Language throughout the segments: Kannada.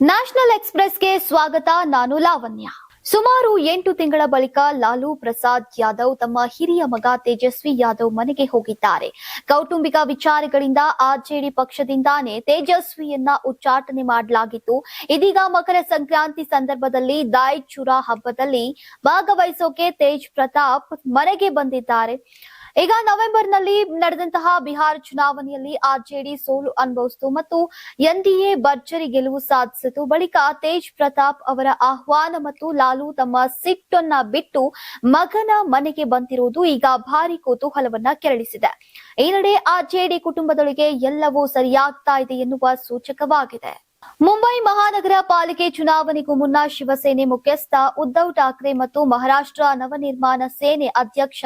ನ್ಯಾಷನಲ್ ಎಕ್ಸ್ಪ್ರೆಸ್ಗೆ ಸ್ವಾಗತ ನಾನು ಲಾವಣ್ಯ. ಸುಮಾರು ಎಂಟು ತಿಂಗಳ ಬಳಿಕ ಲಾಲೂ ಪ್ರಸಾದ್ ಯಾದವ್ ತಮ್ಮ ಹಿರಿಯ ಮಗ ತೇಜಸ್ವಿ ಯಾದವ್ ಮನೆಗೆ ಹೋಗಿದ್ದಾರೆ. ಕೌಟುಂಬಿಕ ವಿಚಾರಗಳಿಂದ ಆರ್ಜೆಡಿ ಪಕ್ಷದಿಂದಾನೇ ತೇಜಸ್ವಿಯನ್ನ ಉಚ್ಚಾಟನೆ ಮಾಡಲಾಗಿತ್ತು. ಇದೀಗ ಮಕರ ಸಂಕ್ರಾಂತಿ ಸಂದರ್ಭದಲ್ಲಿ ದಾಯ್ ಹಬ್ಬದಲ್ಲಿ ಭಾಗವಹಿಸೋಕೆ ತೇಜ್ ಪ್ರತಾಪ್ ಮನೆಗೆ ಬಂದಿದ್ದಾರೆ. ಈಗ ನವೆಂಬರ್ನಲ್ಲಿ ನಡೆದಂತಹ ಬಿಹಾರ ಚುನಾವಣೆಯಲ್ಲಿ ಆರ್ಜೆಡಿ ಸೋಲು ಅನುಭವಿಸಿತು ಮತ್ತು ಎನ್ಡಿಎ ಭರ್ಜರಿ ಗೆಲುವು ಸಾಧಿಸಿತು. ಬಳಿಕ ತೇಜ್ ಪ್ರತಾಪ್ ಅವರ ಆಹ್ವಾನ ಮತ್ತು ಲಾಲು ತಮ್ಮ ಸಿಟ್ಟನ್ನ ಬಿಟ್ಟು ಮಗನ ಮನೆಗೆ ಬಂದಿರುವುದು ಈಗ ಭಾರಿ ಕುತೂಹಲವನ್ನ ಕೆರಳಿಸಿದೆ. ಈ ನಡೆ ಆರ್ಜೆಡಿ ಕುಟುಂಬದೊಳಗೆ ಎಲ್ಲವೂ ಸರಿಯಾಗ್ತಾ ಇದೆ ಎನ್ನುವ ಸೂಚಕವಾಗಿದೆ. ಮುಂಬೈ ಮಹಾನಗರ ಪಾಲಿಕೆ ಚುನಾವಣೆಗೂ ಮುನ್ನ ಶಿವಸೇನೆ ಮುಖ್ಯಸ್ಥ ಉದ್ಧವ್ ಠಾಕ್ರೆ ಮತ್ತು ಮಹಾರಾಷ್ಟ್ರ ನವನಿರ್ಮಾಣ ಸೇನೆ ಅಧ್ಯಕ್ಷ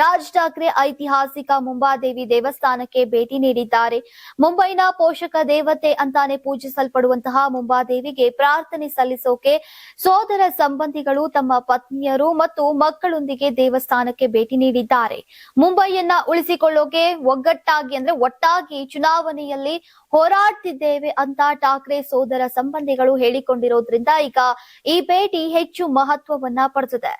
ರಾಜ್ ಠಾಕ್ರೆ ಐತಿಹಾಸಿಕ ಮುಂಬಾದೇವಿ ದೇವಸ್ಥಾನಕ್ಕೆ ಭೇಟಿ ನೀಡಿದ್ದಾರೆ. ಮುಂಬೈನ ಪೋಷಕ ದೇವತೆ ಅಂತಾನೆ ಪೂಜಿಸಲ್ಪಡುವಂತಹ ಮುಂಬಾದೇವಿಗೆ ಪ್ರಾರ್ಥನೆ ಸಲ್ಲಿಸೋಕೆ ಸೋದರ ಸಂಬಂಧಿಗಳು ತಮ್ಮ ಪತ್ನಿಯರು ಮತ್ತು ಮಕ್ಕಳೊಂದಿಗೆ ದೇವಸ್ಥಾನಕ್ಕೆ ಭೇಟಿ ನೀಡಿದ್ದಾರೆ. ಮುಂಬೈಯನ್ನ ಉಳಿಸಿಕೊಳ್ಳೋಕೆ ಒಗ್ಗಟ್ಟಾಗಿ ಅಂದ್ರೆ ಒಟ್ಟಾಗಿ ಚುನಾವಣೆಯಲ್ಲಿ ಹೋರಾಡ್ತಿದ್ದೇವೆ ಅಂತ ಠಾಕ್ರೆ ಸೋದರ ಸಂಬಂಧಿಗಳು ಹೇಳಿಕೊಂಡಿರೋದ್ರಿಂದ ಈಗ ಈ ಭೇಟಿ ಹೆಚ್ಚು ಮಹತ್ವವನ್ನ ಪಡೆದಿದೆ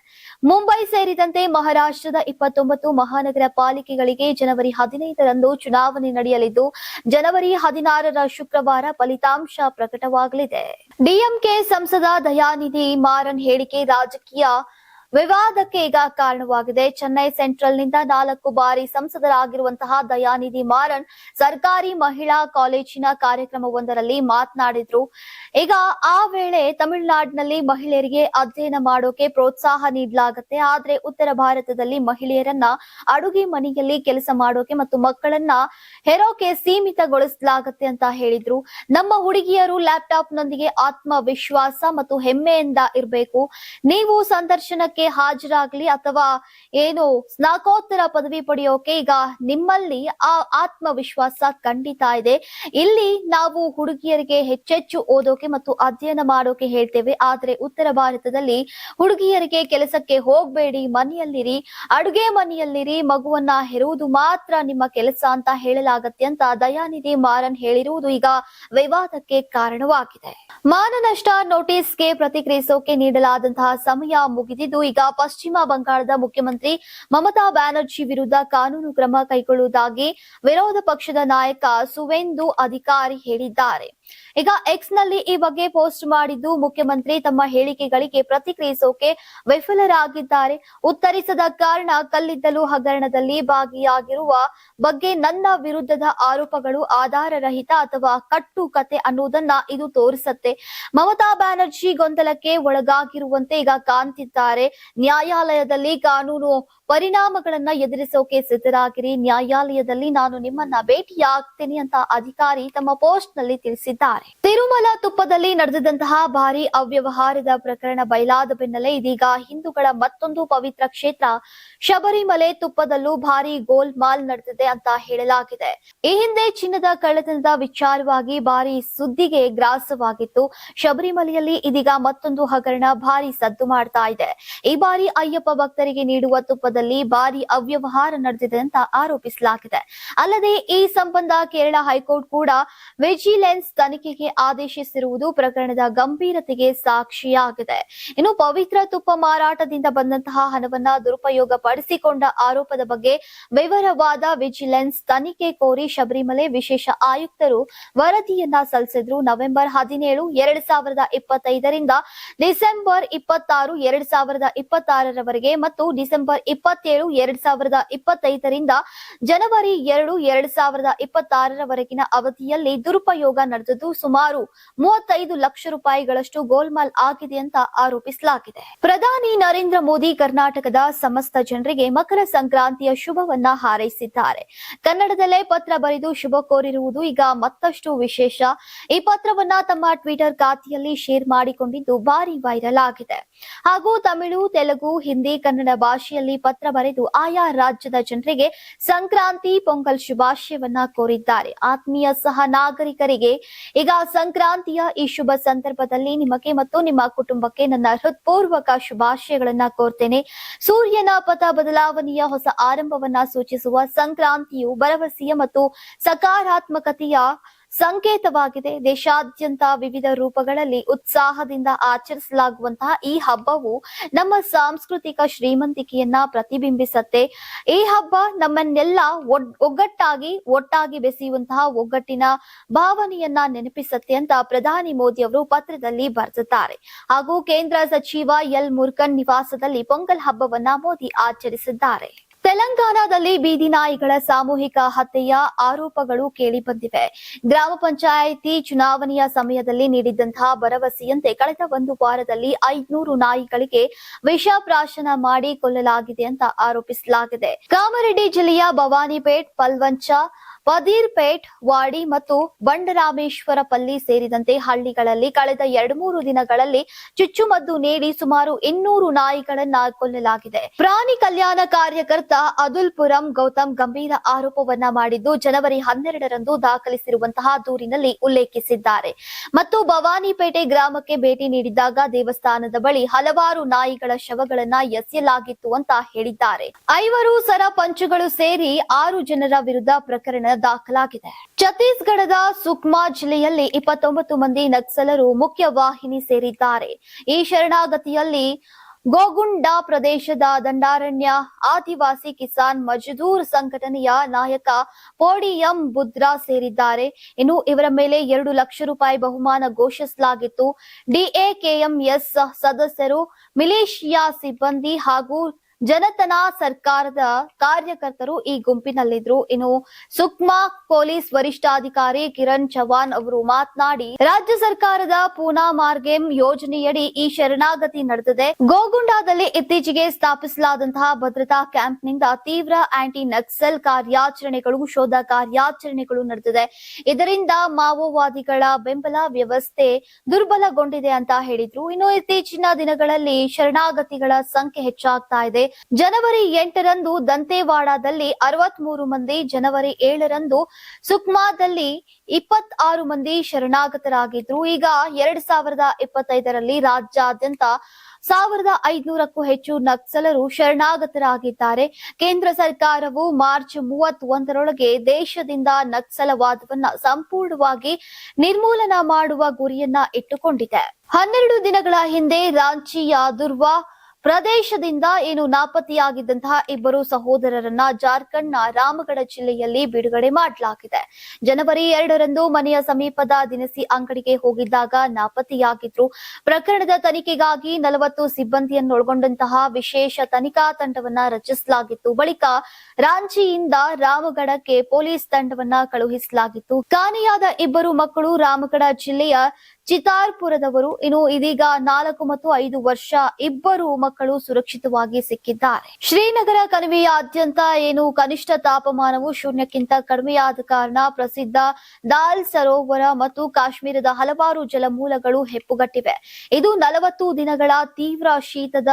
ಮುಂಬೈ ಸೇರಿದಂತೆ ಮಹಾರಾಷ್ಟ್ರದ ಇಪ್ಪತ್ತೊಂಬತ್ತು ಮಹಾನಗರ ಪಾಲಿಕೆಗಳಿಗೆ ಜನವರಿ ಹದಿನೈದರಂದು ಚುನಾವಣೆ ನಡೆಯಲಿದ್ದು, ಜನವರಿ ಹದಿನಾರರ ಶುಕ್ರವಾರ ಫಲಿತಾಂಶ ಪ್ರಕಟವಾಗಲಿದೆ. ಡಿಎಂಕೆ ಸಂಸದ ದಯಾನಿಧಿ ಮಾರನ್ ಹೇಳಿಕೆ ರಾಜಕೀಯ ವಿವಾದಕ್ಕೆ ಈಗ ಕಾರಣವಾಗಿದೆ. ಚೆನ್ನೈ ಸೆಂಟ್ರಲ್ನಿಂದ ನಾಲ್ಕು ಬಾರಿ ಸಂಸದರಾಗಿರುವಂತಹ ದಯಾನಿಧಿ ಮಾರನ್ ಸರ್ಕಾರಿ ಮಹಿಳಾ ಕಾಲೇಜಿನ ಕಾರ್ಯಕ್ರಮವೊಂದರಲ್ಲಿ ಮಾತನಾಡಿದ್ರು. ಈಗ ಆ ವೇಳೆ ತಮಿಳುನಾಡಿನಲ್ಲಿ ಮಹಿಳೆಯರಿಗೆ ಅಧ್ಯಯನ ಮಾಡೋಕೆ ಪ್ರೋತ್ಸಾಹ ನೀಡಲಾಗುತ್ತೆ. ಆದ್ರೆ ಉತ್ತರ ಭಾರತದಲ್ಲಿ ಮಹಿಳೆಯರನ್ನ ಅಡುಗೆ ಮನೆಯಲ್ಲಿ ಕೆಲಸ ಮಾಡೋಕೆ ಮತ್ತು ಮಕ್ಕಳನ್ನ ಹೆರೋಕೆ ಸೀಮಿತಗೊಳಿಸಲಾಗುತ್ತೆ ಅಂತ ಹೇಳಿದ್ರು. ನಮ್ಮ ಹುಡುಗಿಯರು ಲ್ಯಾಪ್ಟಾಪ್ ನೊಂದಿಗೆ ಆತ್ಮವಿಶ್ವಾಸ ಮತ್ತು ಹೆಮ್ಮೆಯಿಂದ ಇರಬೇಕು. ನೀವು ಸಂದರ್ಶನಕ್ಕೆ ಹಾಜರಾಗ್ಲಿ ಅಥವಾ ಏನು ಸ್ನಾಕೋತ್ತರ ಪದವಿ ಪಡೆಯೋಕೆ ಈಗ ನಿಮ್ಮಲ್ಲಿ ಆ ಆತ್ಮವಿಶ್ವಾಸ ಖಂಡಿತ ಇದೆ. ಇಲ್ಲಿ ನಾವು ಹುಡುಗಿಯರಿಗೆ ಹೆಚ್ಚೆಚ್ಚು ಓದೋಕೆ ಮತ್ತು ಅಧ್ಯಯನ ಮಾಡೋಕೆ ಹೇಳ್ತೇವೆ. ಆದ್ರೆ ಉತ್ತರ ಭಾರತದಲ್ಲಿ ಹುಡುಗಿಯರಿಗೆ ಕೆಲಸಕ್ಕೆ ಹೋಗ್ಬೇಡಿ, ಮನೆಯಲ್ಲಿರಿ, ಅಡುಗೆ ಮನೆಯಲ್ಲಿರಿ, ಮಗುವನ್ನ ಹೆರುವುದು ಮಾತ್ರ ನಿಮ್ಮ ಕೆಲಸ ಅಂತ ಹೇಳಲಾಗತ್ತೆ ಅಂತ ದಯಾನಿಧಿ ಮಾರನ್ ಹೇಳಿರುವುದು ಈಗ ವಿವಾದಕ್ಕೆ ಕಾರಣವಾಗಿದೆ. ಮಾನನಷ್ಟ ನೋಟಿಸ್ಗೆ ಪ್ರತಿಕ್ರಿಯಿಸೋಕೆ ನೀಡಲಾದಂತಹ ಸಮಯ ಮುಗಿದಿದ್ದು ಈಗ ಪಶ್ಚಿಮ ಬಂಗಾಳದ ಮುಖ್ಯಮಂತ್ರಿ ಮಮತಾ ಬ್ಯಾನರ್ಜಿ ವಿರುದ್ಧ ಕಾನೂನು ಕ್ರಮ ಕೈಗೊಳ್ಳುವುದಾಗಿ ವಿರೋಧ ಪಕ್ಷದ ನಾಯಕ ಸುವೇಂದು ಅಧಿಕಾರಿ ಹೇಳಿದ್ದಾರೆ. ಈಗ ಎಕ್ಸ್ನಲ್ಲಿ ಈ ಬಗ್ಗೆ ಪೋಸ್ಟ್ ಮಾಡಿದ್ದು ಮುಖ್ಯಮಂತ್ರಿ ತಮ್ಮ ಹೇಳಿಕೆಗಳಿಗೆ ಪ್ರತಿಕ್ರಿಯಿಸೋಕೆ ವಿಫಲರಾಗಿದ್ದಾರೆ. ಉತ್ತರಿಸದ ಕಾರಣ ಕಲ್ಲಿದ್ದಲು ಹಗರಣದಲ್ಲಿ ಭಾಗಿಯಾಗಿರುವ ಬಗ್ಗೆ ನನ್ನ ವಿರುದ್ಧದ ಆರೋಪಗಳು ಆಧಾರರಹಿತ ಅಥವಾ ಕಟ್ಟು ಕತೆ ಅನ್ನುವುದನ್ನ ಇದು ತೋರಿಸುತ್ತೆ. ಮಮತಾ ಬ್ಯಾನರ್ಜಿ ಗೊಂದಲಕ್ಕೆ ಒಳಗಾಗಿರುವಂತೆ ಈಗ ಕಾಣ್ತಿದ್ದಾರೆ. ನ್ಯಾಯಾಲಯದಲ್ಲಿ ಕಾನೂನು ಪರಿಣಾಮಗಳನ್ನ ಎದುರಿಸೋಕೆ ಸಿದ್ಧರಾಗಿರಿ. ನ್ಯಾಯಾಲಯದಲ್ಲಿ ನಾನು ನಿಮ್ಮನ್ನ ಭೇಟಿಯಾಗ್ತೇನೆ ಅಂತ ಅಧಿಕಾರಿ ತಮ್ಮ ಪೋಸ್ಟ್ನಲ್ಲಿ ತಿಳಿಸಿದ್ದಾರೆ. ತಿರುಮಲ ತುಪ್ಪದಲ್ಲಿ ನಡೆದಂತಹ ಭಾರಿ ಅವ್ಯವಹಾರದ ಪ್ರಕರಣ ಬಯಲಾದ ಬೆನ್ನಲ್ಲೇ ಇದೀಗ ಹಿಂದೂಗಳ ಮತ್ತೊಂದು ಪವಿತ್ರ ಕ್ಷೇತ್ರ ಶಬರಿಮಲೆ ತುಪ್ಪದಲ್ಲೂ ಭಾರಿ ಗೋಲ್ ಮಾಲ್ ನಡೆದಿದೆ ಅಂತ ಹೇಳಲಾಗಿದೆ. ಈ ಹಿಂದೆ ಚಿನ್ನದ ಕಳ್ಳತನದ ವಿಚಾರವಾಗಿ ಭಾರಿ ಸುದ್ದಿಗೆ ಗ್ರಾಸವಾಗಿತ್ತು. ಶಬರಿಮಲೆಯಲ್ಲಿ ಇದೀಗ ಮತ್ತೊಂದು ಹಗರಣ ಭಾರಿ ಸದ್ದು ಮಾಡ್ತಾ ಇದೆ. ಈ ಬಾರಿ ಅಯ್ಯಪ್ಪ ಭಕ್ತರಿಗೆ ನೀಡುವ ತುಪ್ಪದಲ್ಲಿ ಭಾರಿ ಅವ್ಯವಹಾರ ನಡೆದಿದೆ ಅಂತ ಆರೋಪಿಸಲಾಗಿದೆ. ಅಲ್ಲದೆ ಈ ಸಂಬಂಧ ಕೇರಳ ಹೈಕೋರ್ಟ್ ಕೂಡ ವಿಜಿಲೆನ್ಸ್ ತನಿಖೆಗೆ ಆದೇಶಿಸಿರುವುದು ಪ್ರಕರಣದ ಗಂಭೀರತೆಗೆ ಸಾಕ್ಷಿಯಾಗಿದೆ. ಇನ್ನು ಪವಿತ್ರ ತುಪ್ಪ ಮಾರಾಟದಿಂದ ಬಂದಂತಹ ಹಣವನ್ನ ದುರುಪಯೋಗ ಪಡಿಸಿಕೊಂಡ ಆರೋಪದ ಬಗ್ಗೆ ವಿವರವಾದ ವಿಜಿಲೆನ್ಸ್ ತನಿಖೆ ಕೋರಿ ಶಬರಿಮಲೆ ವಿಶೇಷ ಆಯುಕ್ತರು ವರದಿಯನ್ನ ಸಲ್ಲಿಸಿದ್ರು. ನವೆಂಬರ್ ಹದಿನೇಳು, ಎರಡ್ ಸಾವಿರದ ಇಪ್ಪತ್ತೈದರಿಂದ ಡಿಸೆಂಬರ್ ಇಪ್ಪತ್ತಾರು, ಎರಡ್ ಸಾವಿರದ ಇಪ್ಪತ್ತಾರರವರೆಗೆ ಮತ್ತು ಡಿಸೆಂಬರ್ ಇಪ್ಪತ್ತೇಳು, ಎರಡ್ ಸಾವಿರದ ಇಪ್ಪತ್ತೈದರಿಂದ ಜನವರಿ ಎರಡು, ಎರಡ್ ಸಾವಿರದ ಇಪ್ಪತ್ತಾರರವರೆಗಿನ ಅವಧಿಯಲ್ಲಿ ದುರುಪಯೋಗ ನಡೆದಿದ್ದು ಸುಮಾರು ಮೂವತ್ತೈದು ಲಕ್ಷ ರೂಪಾಯಿಗಳಷ್ಟು ಗೋಲ್ಮಾಲ್ ಆಗಿದೆ ಅಂತ ಆರೋಪಿಸಲಾಗಿದೆ. ಪ್ರಧಾನಿ ನರೇಂದ್ರ ಮೋದಿ ಕರ್ನಾಟಕದ ಸಮಸ್ತ ಜನರಿಗೆ ಮಕರ ಸಂಕ್ರಾಂತಿಯ ಶುಭವನ್ನ ಹಾರೈಸಿದ್ದಾರೆ. ಕನ್ನಡದಲ್ಲೇ ಪತ್ರ ಬರೆದು ಶುಭ ಕೋರಿರುವುದು ಈಗ ಮತ್ತಷ್ಟು ವಿಶೇಷ. ಈ ಪತ್ರವನ್ನ ತಮ್ಮ ಟ್ವಿಟರ್ ಖಾತೆಯಲ್ಲಿ ಶೇರ್ ಮಾಡಿಕೊಂಡಿದ್ದು ಭಾರಿ ವೈರಲ್ ಆಗಿದೆ. ಹಾಗೂ ತಮಿಳು, ತೆಲುಗು, ಹಿಂದಿ, ಕನ್ನಡ ಭಾಷೆಯಲ್ಲಿ ಪತ್ರ ಬರೆದು ಆಯಾ ರಾಜ್ಯದ ಜನರಿಗೆ ಸಂಕ್ರಾಂತಿ, ಪೊಂಗಲ್ ಶುಭಾಶಯವನ್ನ ಕೋರಿದ್ದಾರೆ. ಆತ್ಮೀಯ ಸಹ ನಾಗರಿಕರಿಗೆ ಈಗ ಸಂಕ್ರಾಂತಿಯ ಈ ಶುಭ ಸಂದರ್ಭದಲ್ಲಿ ನಿಮಗೆ ಮತ್ತು ನಿಮ್ಮ ಕುಟುಂಬಕ್ಕೆ ನನ್ನ ಹೃತ್ಪೂರ್ವಕ ಶುಭಾಶಯಗಳನ್ನ ಕೋರ್ತೇನೆ. ಸೂರ್ಯನ ಪಥ ಬದಲಾವಣೆಯ ಹೊಸ ಆರಂಭವನ್ನ ಸೂಚಿಸುವ ಸಂಕ್ರಾಂತಿಯು ಭರವಸೆಯ ಮತ್ತು ಸಕಾರಾತ್ಮಕತೆಯ ಸಂಕೇತವಾಗಿದೆ. ದೇಶಾದ್ಯಂತ ವಿವಿಧ ರೂಪಗಳಲ್ಲಿ ಉತ್ಸಾಹದಿಂದ ಆಚರಿಸಲಾಗುವಂತಹ ಈ ಹಬ್ಬವು ನಮ್ಮ ಸಾಂಸ್ಕೃತಿಕ ಶ್ರೀಮಂತಿಕೆಯನ್ನ ಪ್ರತಿಬಿಂಬಿಸತ್ತೆ. ಈ ಹಬ್ಬ ನಮ್ಮನ್ನೆಲ್ಲ ಒಗ್ಗಟ್ಟಾಗಿ, ಒಟ್ಟಾಗಿ ಬೆಸೆಯುವಂತಹ ಒಗ್ಗಟ್ಟಿನ ಭಾವನೆಯನ್ನ ನೆನಪಿಸತ್ತೆ ಅಂತ ಪ್ರಧಾನಿ ಮೋದಿ ಅವರು ಪತ್ರದಲ್ಲಿ ಬರೆದಿದ್ದಾರೆ. ಹಾಗೂ ಕೇಂದ್ರ ಸಚಿವ ಎಲ್ ಮುರ್ಕನ್ ನಿವಾಸದಲ್ಲಿ ಪೊಂಗಲ್ ಹಬ್ಬವನ್ನ ಮೋದಿ ಆಚರಿಸಿದ್ದಾರೆ. ತೆಲಂಗಾಣದಲ್ಲಿ ಬೀದಿ ನಾಯಿಗಳ ಸಾಮೂಹಿಕ ಹತ್ಯೆಯ ಆರೋಪಗಳು ಕೇಳಿಬಂದಿವೆ. ಗ್ರಾಮ ಪಂಚಾಯಿತಿ ಚುನಾವಣೆಯ ಸಮಯದಲ್ಲಿ ನೀಡಿದ್ದಂತಹ ಭರವಸೆಯಂತೆ ಕಳೆದ ಒಂದು ವಾರದಲ್ಲಿ ಐದ್ನೂರು ನಾಯಿಗಳಿಗೆ ವಿಷ ಪ್ರಾಶನ ಮಾಡಿ ಕೊಲ್ಲಲಾಗಿದೆ ಅಂತ ಆರೋಪಿಸಲಾಗಿದೆ. ಕಾಮರೆಡ್ಡಿ ಜಿಲ್ಲೆಯ ಭವಾನಿಪೇಟ್, ಪಲ್ವಂಚ ಪದೀರ್ಪೇಟ್ ವಾಡಿ ಮತ್ತು ಬಂಡರಾಮೇಶ್ವರಪಲ್ಲಿ ಸೇರಿದಂತೆ ಹಳ್ಳಿಗಳಲ್ಲಿ ಕಳೆದ ಎರಡು ಮೂರು ದಿನಗಳಲ್ಲಿ ಚುಚ್ಚುಮದ್ದು ನೀಡಿ ಸುಮಾರು ಇನ್ನೂರು ನಾಯಿಗಳನ್ನ ಕೊಲ್ಲಲಾಗಿದೆ. ಪ್ರಾಣಿ ಕಲ್ಯಾಣ ಕಾರ್ಯಕರ್ತ ಅದುಲ್ಪುರಂ ಗೌತಮ್ ಗಂಭೀರ ಆರೋಪವನ್ನ ಮಾಡಿದ್ದು ಜನವರಿ ಹನ್ನೆರಡರಂದು ದಾಖಲಿಸಿರುವಂತಹ ದೂರಿನಲ್ಲಿ ಉಲ್ಲೇಖಿಸಿದ್ದಾರೆ. ಮತ್ತು ಭವಾನಿಪೇಟೆ ಗ್ರಾಮಕ್ಕೆ ಭೇಟಿ ನೀಡಿದ್ದಾಗ ದೇವಸ್ಥಾನದ ಬಳಿ ಹಲವಾರು ನಾಯಿಗಳ ಶವಗಳನ್ನ ಎಸೆಯಲಾಗಿತ್ತು ಅಂತ ಹೇಳಿದ್ದಾರೆ. ಐವರು ಸರಪಂಚುಗಳು ಸೇರಿ ಆರು ಜನರ ವಿರುದ್ಧ ಪ್ರಕರಣ ದಾಖಲಾಗಿದೆ. ಛತ್ತೀಸ್ಗಢದ ಸುಕ್ಮಾ ಜಿಲ್ಲೆಯಲ್ಲಿ ಇಪ್ಪತ್ತೊಂಬತ್ತು ಮಂದಿ ನಕ್ಸಲರು ಮುಖ್ಯ ವಾಹಿನಿ ಸೇರಿದ್ದಾರೆ. ಈ ಶರಣಾಗತಿಯಲ್ಲಿ ಗೋಗುಂಡಾ ಪ್ರದೇಶದ ದಂಡಾರಣ್ಯ ಆದಿವಾಸಿ ಕಿಸಾನ್ ಮಜದೂರ್ ಸಂಘಟನೆಯ ನಾಯಕ ಪೋಡಿಯಂ ಬುದ್ರಾ ಸೇರಿದ್ದಾರೆ. ಇನ್ನು ಇವರ ಮೇಲೆ ಎರಡು ಲಕ್ಷ ರೂಪಾಯಿ ಬಹುಮಾನ ಘೋಷಿಸಲಾಗಿತ್ತು. ಡಿಎಕೆಎಂಎಸ್ ಸದಸ್ಯರು ಮಿಲೇಷಿಯಾ ಸಿಬ್ಬಂದಿ ಹಾಗೂ ಜನತನ ಸರ್ಕಾರದ ಕಾರ್ಯಕರ್ತರು ಈ ಗುಂಪಿನಲ್ಲಿದ್ರು. ಇನ್ನು ಸುಕ್ಮಾ ಪೊಲೀಸ್ ವರಿಷ್ಠಾಧಿಕಾರಿ ಕಿರಣ್ ಚವಾನ್ ಅವರು ಮಾತನಾಡಿ, ರಾಜ್ಯ ಸರ್ಕಾರದ ಪೂನಾ ಮಾರ್ಗೇಮ್ ಯೋಜನೆಯಡಿ ಈ ಶರಣಾಗತಿ ನಡೆದಿದೆ. ಗೋಗುಂಡಾದಲ್ಲಿ ಇತ್ತೀಚೆಗೆ ಸ್ಥಾಪಿಸಲಾದಂತಹ ಭದ್ರತಾ ಕ್ಯಾಂಪ್ನಿಂದ ತೀವ್ರ ಆಂಟಿ ನಕ್ಸಲ್ ಕಾರ್ಯಾಚರಣೆಗಳು, ಶೋಧ ಕಾರ್ಯಾಚರಣೆಗಳು ನಡೆದಿದೆ. ಇದರಿಂದ ಮಾವೋವಾದಿಗಳ ಬೆಂಬಲ ವ್ಯವಸ್ಥೆ ದುರ್ಬಲಗೊಂಡಿದೆ ಅಂತ ಹೇಳಿದ್ರು. ಇನ್ನು ಇತ್ತೀಚಿನ ದಿನಗಳಲ್ಲಿ ಶರಣಾಗತಿಗಳ ಸಂಖ್ಯೆ ಹೆಚ್ಚಾಗ್ತಾ ಇದೆ. ಜನವರಿ ಎಂಟರಂದು ದಂತೇವಾಡದಲ್ಲಿ ಅರವತ್ಮೂರು ಮಂದಿ, ಜನವರಿ ಏಳರಂದು ಸುಕ್ಮಾದಲ್ಲಿ ಇಪ್ಪತ್ ಆರು ಮಂದಿ ಶರಣಾಗತರಾಗಿದ್ರು. ಈಗ ಎರಡ್ ಸಾವಿರದ ಇಪ್ಪತ್ತೈದರಲ್ಲಿ ರಾಜ್ಯಾದ್ಯಂತ ಸಾವಿರದ ಐದುನೂರಕ್ಕೂ ಹೆಚ್ಚು ನಕ್ಸಲರು ಶರಣಾಗತರಾಗಿದ್ದಾರೆ. ಕೇಂದ್ರ ಸರ್ಕಾರವು ಮಾರ್ಚ್ ಮೂವತ್ತೊಂದರೊಳಗೆ ದೇಶದಿಂದ ನಕ್ಸಲವಾದವನ್ನ ಸಂಪೂರ್ಣವಾಗಿ ನಿರ್ಮೂಲನ ಮಾಡುವ ಗುರಿಯನ್ನ ಇಟ್ಟುಕೊಂಡಿದೆ. ಹನ್ನೆರಡು ದಿನಗಳ ಹಿಂದೆ ರಾಂಚಿಯ ದುರ್ವಾ ಪ್ರದೇಶದಿಂದ ಏನು ನಾಪತ್ತೆಯಾಗಿದ್ದಂತಹ ಇಬ್ಬರು ಸಹೋದರರನ್ನ ಜಾರ್ಖಂಡ್ನ ರಾಮಗಢ ಜಿಲ್ಲೆಯಲ್ಲಿ ಬಿಡುಗಡೆ ಮಾಡಲಾಗಿದೆ. ಜನವರಿ ಎರಡರಂದು ಮನೆಯ ಸಮೀಪದ ದಿನಸಿ ಅಂಗಡಿಗೆ ಹೋಗಿದ್ದಾಗ ನಾಪತ್ತೆಯಾಗಿದ್ರು. ಪ್ರಕರಣದ ತನಿಖೆಗಾಗಿ ನಲವತ್ತು ಸಿಬ್ಬಂದಿಯನ್ನೊಳಗೊಂಡಂತಹ ವಿಶೇಷ ತನಿಖಾ ತಂಡವನ್ನ ರಚಿಸಲಾಗಿತ್ತು. ಬಳಿಕ ರಾಂಚಿಯಿಂದ ರಾಮಗಢಕ್ಕೆ ಪೊಲೀಸ್ ತಂಡವನ್ನ ಕಳುಹಿಸಲಾಗಿತ್ತು. ಕಾಣೆಯಾದ ಇಬ್ಬರು ಮಕ್ಕಳು ರಾಮಗಢ ಜಿಲ್ಲೆಯ ಚಿತಾರ್ಪುರದವರು ಇನ್ನು ಇದೀಗ ನಾಲ್ಕು ಮತ್ತು ಐದು ವರ್ಷ ಇಬ್ಬರು ಮಕ್ಕಳು ಸುರಕ್ಷಿತವಾಗಿ ಸಿಕ್ಕಿದ್ದಾರೆ. ಶ್ರೀನಗರ ಕಣಿವೆಯಾದ್ಯಂತ ಏನು ಕನಿಷ್ಠ ತಾಪಮಾನವು ಶೂನ್ಯಕ್ಕಿಂತ ಕಡಿಮೆಯಾದ ಕಾರಣ ಪ್ರಸಿದ್ಧ ದಾಲ್ ಸರೋವರ ಮತ್ತು ಕಾಶ್ಮೀರದ ಹಲವಾರು ಜಲಮೂಲಗಳು ಹೆಪ್ಪುಗಟ್ಟಿವೆ. ಇದು ನಲವತ್ತು ದಿನಗಳ ತೀವ್ರ ಶೀತದ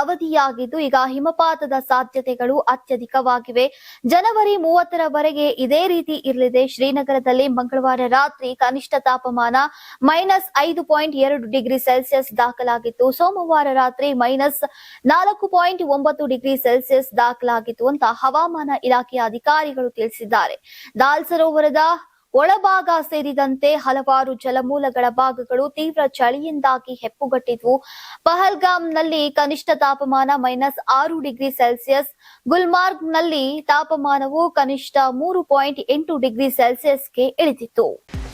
ಅವಧಿಯಾಗಿದ್ದು, ಈಗ ಹಿಮಪಾತದ ಸಾಧ್ಯತೆಗಳು ಅತ್ಯಧಿಕವಾಗಿವೆ. ಜನವರಿ ಮೂವತ್ತರವರೆಗೆ ಇದೇ ರೀತಿ ಇರಲಿದೆ. ಶ್ರೀನಗರದಲ್ಲಿ ಮಂಗಳವಾರ ರಾತ್ರಿ ಕನಿಷ್ಠ ತಾಪಮಾನ ಮೈನಸ್ ಐದು ಪಾಯಿಂಟ್ ಎರಡು ಡಿಗ್ರಿ ಸೆಲ್ಸಿಯಸ್ ದಾಖಲಾಗಿತ್ತು. ಸೋಮವಾರ ರಾತ್ರಿ ಮೈನಸ್ ನಾಲ್ಕು ಪಾಯಿಂಟ್ ಒಂಬತ್ತು ಡಿಗ್ರಿ ಸೆಲ್ಸಿಯಸ್ ದಾಖಲಾಗಿತ್ತು ಅಂತ ಹವಾಮಾನ ಇಲಾಖೆಯ ಅಧಿಕಾರಿಗಳು ತಿಳಿಸಿದ್ದಾರೆ. ದಾಲ್ ಸರೋವರದ ಒಳಭಾಗ ಸೇರಿದಂತೆ ಹಲವಾರು ಜಲಮೂಲಗಳ ಭಾಗಗಳು ತೀವ್ರ ಚಳಿಯಿಂದಾಗಿ ಹೆಪ್ಪುಗಟ್ಟಿದ್ವು. ಪಹಲ್ಗಾಮ್ನಲ್ಲಿ ಕನಿಷ್ಠ ತಾಪಮಾನ ಮೈನಸ್ ಆರು ಡಿಗ್ರಿ ಸೆಲ್ಸಿಯಸ್, ಗುಲ್ಮಾರ್ಗ್ನಲ್ಲಿ ತಾಪಮಾನವು ಕನಿಷ್ಠ ಮೂರು ಪಾಯಿಂಟ್ ಎಂಟು ಡಿಗ್ರಿ ಸೆಲ್ಸಿಯಸ್ಗೆ ಇಳಿದಿತ್ತು.